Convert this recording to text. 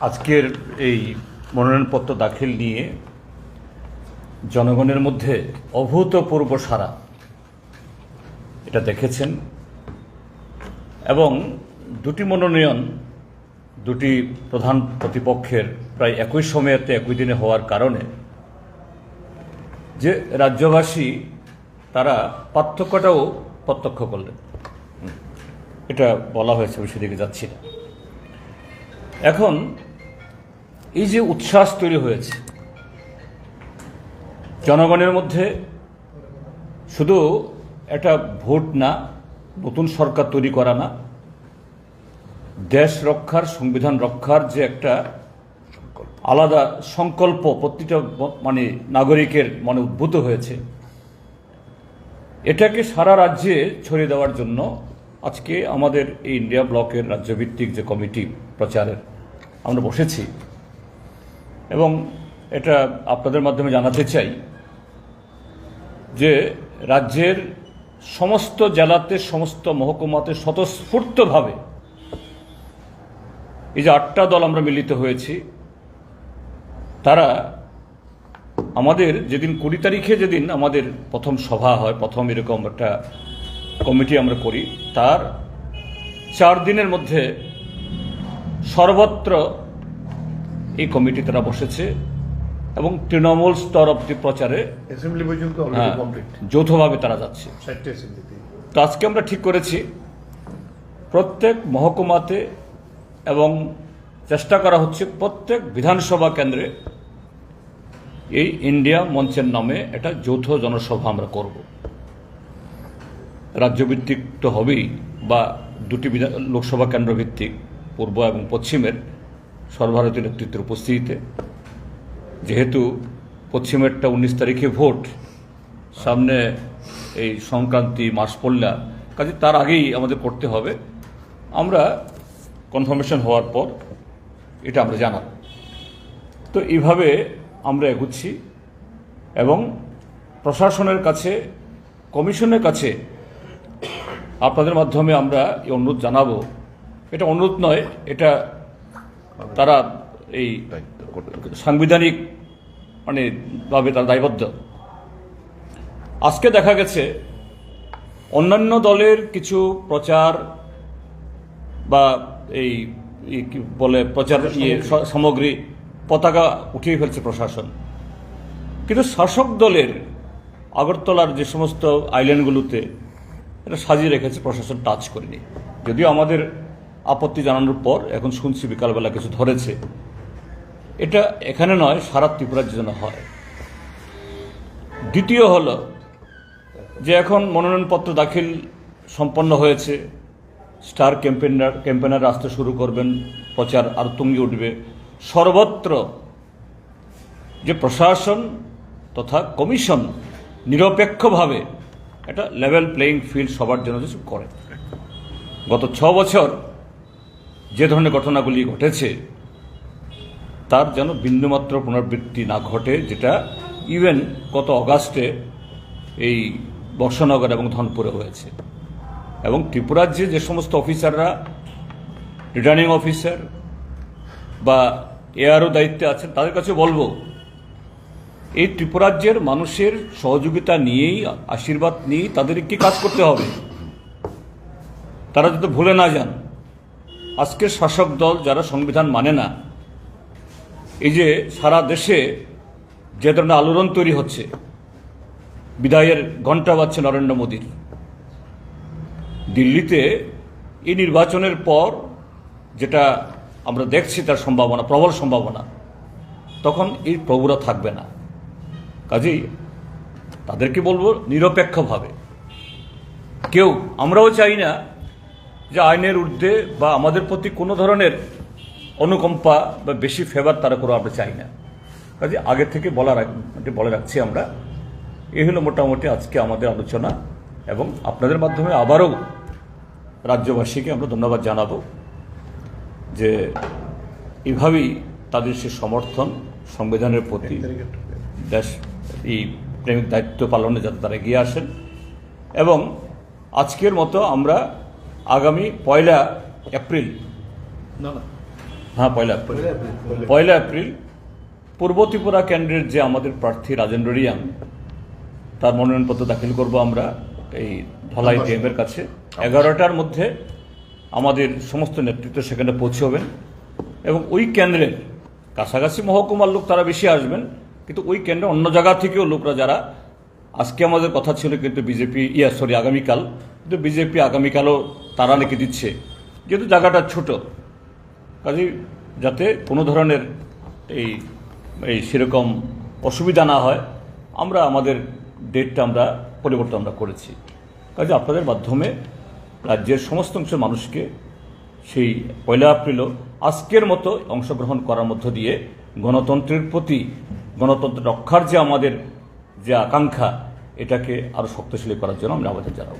আজকের এই মনোনয়নপত্র দাখিল নিয়ে জনগণের মধ্যে অভূতপূর্ব সারা এটা দেখেছেন এবং দুটি মনোনয়ন দুটি প্রধান প্রতিপক্ষের প্রায় একই সময়েতে একই দিনে হওয়ার কারণে যে রাজ্যবাসী তারা পার্থক্যটাও প্রত্যক্ষ করলেন। এটা বলা হয়েছে, আমি সেদিকে যাচ্ছি না। এখন এই যে উচ্ছ্বাস তৈরি হয়েছে, জনগণের মধ্যে শুধু একটা ভোট না, নতুন সরকার তৈরি করা না, দেশ রক্ষার, সংবিধান রক্ষার যে একটা আলাদা সংকল্প প্রতিটা মানে নাগরিকের মনে উদ্ভূত হয়েছে, এটাকে সারা রাজ্যে ছড়িয়ে দেওয়ার জন্য আজকে আমাদের এই ইন্ডিয়া ব্লকের রাজ্যভিত্তিক যে কমিটি প্রচারের, আমরা বসেছি। এবং এটা আপনাদের মাধ্যমে জানাতে চাই যে রাজ্যের সমস্ত জেলাতে, সমস্ত মহকুমাতে স্বতঃস্ফূর্তভাবে এই যে আটটা দল আমরা মিলিত হয়েছি, তারা আমাদের যেদিন কুড়ি তারিখে যেদিন আমাদের প্রথম সভা হয়, প্রথম এরকম একটা কমিটি আমরা করি, তার চার দিনের মধ্যে সর্বত্র এই কমিটি তারা বসেছে এবং তৃণমূল স্তর অব্দি প্রচারে হ্যাঁ, যৌথভাবে তারা যাচ্ছে। তো। আজকে আমরা ঠিক করেছি প্রত্যেক মহকুমাতে এবং চেষ্টা করা হচ্ছে প্রত্যেক বিধানসভা কেন্দ্রে এই ইন্ডিয়া মঞ্চের নামে একটা যৌথ জনসভা আমরা করব। রাজ্যভিত্তিক তো হবেই বা দুটি লোকসভা কেন্দ্র ভিত্তিক পূর্ব এবং পশ্চিমের। সর্বভারতীয় নেতৃত্বের উপস্থিতিতে। যেহেতু পশ্চিমেরটা উনিশ তারিখে ভোট, সামনে এই সংক্রান্তি মাস পড়লা, কাজে তার আগেই আমাদের করতে হবে। আমরা কনফার্মেশন হওয়ার পর এটা আমরা জানাব। তো এইভাবে আমরা এগুচ্ছি এবং প্রশাসনের কাছে, কমিশনের কাছে আপনাদের মাধ্যমে আমরা এই অনুরোধ জানাব। এটা অনুরোধ নয়, এটা তারা এই সাংবিধানিক মানে ভাবে তারা দায়বদ্ধ। আজকে দেখা গেছে, অন্যান্য দলের কিছু প্রচার বা এই কি বলে, প্রচার ইয়ে সামগ্রী পতাকা উঠিয়ে ফেলছে প্রশাসন। কিন্তু শাসক দলের আগরতলার যে সমস্ত আইল্যান্ডগুলোতে এটা সাজিয়ে রেখেছে প্রশাসন টাচ করেনি। যদিও আমাদের আপত্তি জানানোর পর এখন শুনছি বিকালবেলা কিছু ধরেছে। এটা এখানে নয়, সারা ত্রিপুরার জন্য হয়। দ্বিতীয় হলো যে এখন মনোনয়নপত্র দাখিল সম্পন্ন হয়েছে। স্টার ক্যাম্পেনার ক্যাম্পেনার আসতে শুরু করবেন, প্রচার আর তুঙ্গে উঠবে। সর্বত্র যে প্রশাসন তথা কমিশন নিরপেক্ষভাবে একটা লেভেল প্লেয়িং ফিল্ড সবার জন্য কিছু করে। গত ছ বছর যে ধরনের ঘটনাগুলি ঘটেছে, তার যেন বিন্দুমাত্র পুনরাবৃত্তি না ঘটে, যেটা ইভেন গত অগাস্টে এই বর্ষনগর এবং ধনপুরে হয়েছে। এবং ত্রিপুরার যে সমস্ত অফিসাররা রিটার্নিং অফিসার বা এআরও দায়িত্বে আছেন, তাদের কাছে বলব, এই ত্রিপুরাজ্যের মানুষের সহযোগিতা নিয়েই, আশীর্বাদ নিয়েই তাদের তাদেরকে কাজ করতে হবে। তারা যাতে ভুলে না যান। আজকের শাসক দল যারা সংবিধান মানে না, এই যে সারা দেশে যে ধরনের আলোড়ন তৈরি হচ্ছে, বিদায়ের ঘণ্টা বাজছে নরেন্দ্র মোদীর। দিল্লিতে এই নির্বাচনের পর যেটা আমরা দেখছি তার সম্ভাবনা, প্রবল সম্ভাবনা, তখন এই প্রভুরা থাকবে না। কাজেই তাদেরকে বলব নিরপেক্ষভাবে। কেউ, আমরাও চাই না যে আইনের ঊর্ধ্বে বা আমাদের প্রতি কোনো ধরনের অনুকম্পা বা বেশি ফেভার তারা করে আমরা চাই না। কাজে আগে থেকে বলা রাখ- মানে বলে রাখছি আমরা এই হলো মোটামুটি আজকে আমাদের আলোচনা এবং আপনাদের মাধ্যমে আবারও রাজ্যবাসীকে আমরা ধন্যবাদ জানাব যে এভাবেই তাদের সে সমর্থন সংবিধানের প্রতি দেশ এই প্রেমিক দায়িত্ব পালনে যাতে তারা এগিয়ে আসেন। এবং আজকের মতো আমরা আগামী পয়লা এপ্রিল। না না। হ্যাঁ পয়লা এপ্রিল। পয়লা এপ্রিল, পয়লা- পয়লা এপ্রিল পূর্ব ত্রিপুরা কেন্দ্রের যে আমাদের প্রার্থী রাজেন্দ্র রিয়াং তার মনোনয়নপত্র দাখিল করব আমরা এই ধলাই ডিএমের কাছে। এগারোটার মধ্যে আমাদের সমস্ত নেতৃত্ব সেখানে পৌঁছবেন এবং ওই কেন্দ্রের কাছাকাছি মহকুমার লোক তারা বেশি আসবেন কিন্তু ওই কেন্দ্রে অন্য জায়গা থেকেও লোকরা যারা আজকে আমাদের কথা ছিল কিন্তু বিজেপি ইয়া সরি আগামীকাল। কিন্তু বিজেপি আগামীকালও তারা নাকি দিচ্ছে। যেহেতু জায়গাটা ছোট, কাজেই যাতে কোনো ধরনের এই এই সেরকম অসুবিধা না হয়, আমরা আমাদের ডেটটা আমরা, পরিবর্তন আমরা করেছি। কাজে আপনাদের মাধ্যমে রাজ্যের সমস্ত অংশের মানুষকে সেই পয়লা এপ্রিলও আজকের মতো অংশগ্রহণ করার মধ্য দিয়ে গণতন্ত্রের প্রতি, গণতন্ত্র রক্ষার যে আমাদের যে আকাঙ্ক্ষা, এটাকে আরও শক্তিশালী করার জন্য আমরা আমাদের জানাব।